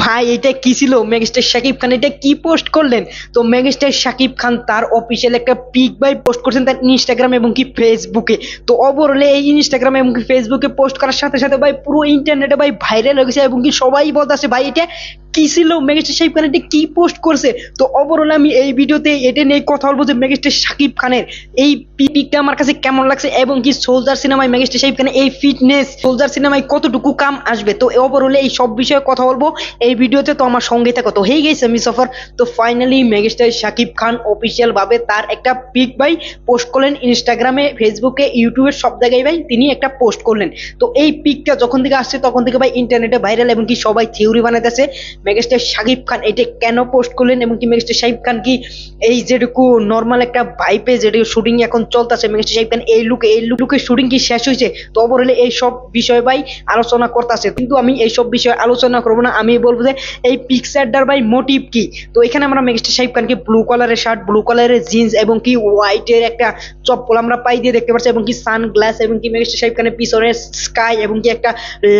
ভাই, এটা কি ছিল? মেগাস্টার শাকিব খান এটা কি পোস্ট করলেন? তো মেগাস্টার শাকিব খান তার অফিসিয়াল একটা পিক বাই পোস্ট করছেন তার ইনস্টাগ্রাম এবং কি ফেসবুকে তো ওভারঅলে এই ইনস্টাগ্রাম এবং কি ফেসবুকে পোস্ট করার সাথে সাথে ভাই পুরো ইন্টারনেটে ভাই ভাইরাল হয়ে গেছে এবং কি সবাই বলতেছে, ভাই, এটা কি ছিল মেগাস্টার শাকিব খান এটা কি পোস্ট করছে? তো ওভারঅল আমি এই ভিডিওতে এটা নিয়ে কথা বলব যে মেগাস্টার শাকিব খানের এই পিকটা আমার কাছে কেমন লাগছে এবং কি সোলজার সিনেমায় মেগাস্টার শাকিব খানের এই ফিটনেস সোলজার সিনেমায় কতটুকু কাম আসবে? তো ওভারঅলে এই সব বিষয়ে কথা বলব। এই ভিডিওতে তো আমার সঙ্গে থাকো। তো হয়ে গেছে আমি সফর। তো finally megastar Shakib Khan official ভাবে তার একটা পিক ভাই পোস্ট করলেন ইনস্টাগ্রামে ফেসবুকে ইউটিউবে সব জায়গায় ভাই তিনি একটা পোস্ট করলেন। তো এই পিকটা যখন থেকে আসছে তখন থেকে ভাই ইন্টারনেটে ভাইরাল এবং কি সবাই থিওরি বানাইতেছে। মেগাস্টার শাকিব খান এটা কেন পোস্ট করলেন এবং কি মেগাস্টার শাকিব খান কি এই যেটুকু নর্মাল একটা ভাইপে যেটুকু শুটিং এখন চলতেছে, মেগাস্টার শাকিব খান এই লুকে এই লুকে শুটিং কি শেষ হয়েছে? তো হলে এই সব বিষয় ভাই আলোচনা করতেছে। কিন্তু আমি এই সব বিষয়ে আলোচনা করব না, আমি বলব যে এই পিকচারটার ভাই মোটিভ কি? তো এখানে আমরা মেগাস্টার শাকিব খানকে ব্লু কালারের শার্ট ব্লু কালারের জিন্স এবং কি হোয়াইটের একটা চপ্পল আমরা পাই দিয়ে দেখতে পাচ্ছি এবং কি সানগ্লাস এবং কি মেগাস্টার শাকিব খানের পিছনে স্কাই এবং কি একটা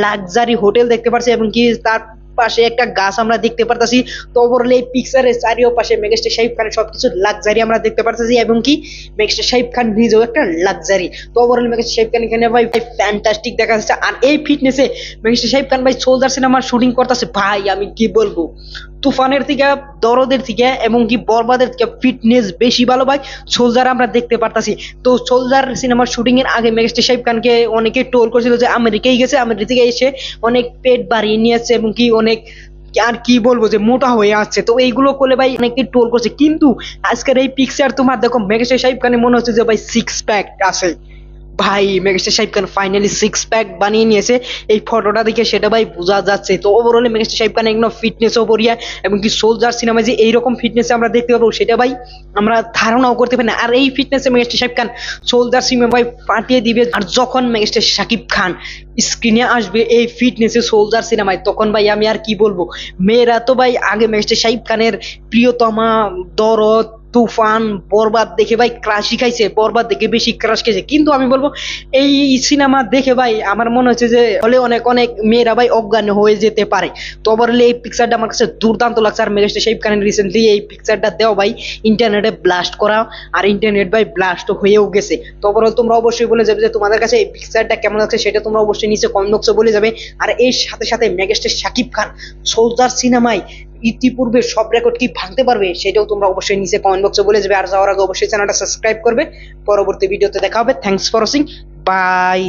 লাক্সারি হোটেল দেখতে পাচ্ছি এবং কি তার পাশে একটা গাছ আমরা দেখতে পারতাছি। তো ওভারঅল এই পিকচারের চারিও মেগাস্টার শাহিব খানের সবকিছু লাক্সারি আমরা দেখতে পারতাছি এবং কি মেগাস্টার শাহিব খান নিজেও একটা লাক্সারি তো ওভারঅল মেগাস্টার শাহিব খান এখানে ভাই ফ্যান্টাস্টিক দেখা যাচ্ছে আর এই ফিটনেসে মেগাস্টার শাহিব খান ভাই সোলজার সিনেমার শুটিং করতেছে। ভাই, আমি কি বলব? তুফানের থেকে, দরদের থেকে এবং কি বরবাদের থেকে ফিটনেস বেশি ভালো ভাই। সোলজার আমরা দেখতে পারতাছি। তো সোলজার সিনেমার শুটিং এর আগে মেগাস্টার শাহিব খানকে অনেকে টোল করেছিল যে আমেরিকায় গেছে, আমেরিকা থেকে এসে অনেক পেট বাড়িয়ে নিয়েছে এবং কি অনেক আর কি বলব যে মোটা হয়ে আসছে। তো এইগুলো করলে ভাই অনেকে টোল করছে। কিন্তু আজকের এই পিকচার তোমার দেখো মেগাস্টার শাহিব খানে মনে হচ্ছে যে ভাই সিক্স প্যাক আছে। ভাই মেগাস্টার সাহেব খান ফাইনালি সিক্স প্যাক বানিয়ে নিয়েছে? এই ফটোটা দেখে সেটা ভাই বোঝা যাচ্ছে। তো ওভারঅলে মেগাস্টার সাহেব খান একদম ফিটনেসও এবং কি সোলজার সিনেমায় যে এইরকম ফিটনেস আমরা দেখতে পাবো, সেটা ভাই আমরা ধারণাও করতে পারি না। আর এই ফিটনেসে মেগাস্টার সাহেব খান সোলজার সিনেমা ভাই ফাটিয়ে দিবে? আর যখন মেগাস্টার শাকিব খান স্ক্রিনে আসবে এই ফিটনেসে সোলজার সিনেমায় তখন ভাই আমি আর কি বলব? মেয়েরা তো ভাই আগে মেগাস্টার সাহিব খানের প্রিয়তমা, দরদ তুফান, বরবাদ দেখে ভাই ক্রাশ শিখাইছে বরবাদ দেখে বেশি ক্রাশ খেয়েছে কিন্তু আমি বলব, এই সিনেমা দেখে ভাই আমার মনে হচ্ছে যে, হলে অনেক অনেক মেয়েরা ভাই অজ্ঞান হয়ে যেতে পারে। তো ওভারঅলে এই পিকচারটা আমার কাছে দুর্দান্ত লাগছে। আর মেগাস্টার শাহিব খানের রিসেন্টলি এই পিকচারটা দেওয়া ভাই ইন্টারনেটে ব্লাস্ট করা আর ইন্টারনেট ভাই ব্লাস্ট হয়েও গেছে। তো ওভারঅল তোমরা অবশ্যই বলে যাবে যে, তোমাদের কাছে এই পিকচারটা কেমন লাগছে সেটা তোমরা অবশ্যই নিচে কমেন্ট বক্সে বলে যাবে। আর এর সাথে সাথে মেগাস্টার শাকিব খান সোলজার সিনেমায় ইতিপূর্বে সব রেকর্ড কি ভাঙতে পারবে, সেটাও তোমরা অবশ্যই নিচে কমেন্ট বক্সে বলে যাবে। আর যাওয়ার আগে অবশ্যই চ্যানেলটা সাবস্ক্রাইব করবে। পরবর্তী ভিডিওতে দেখা হবে। Thanks for watching by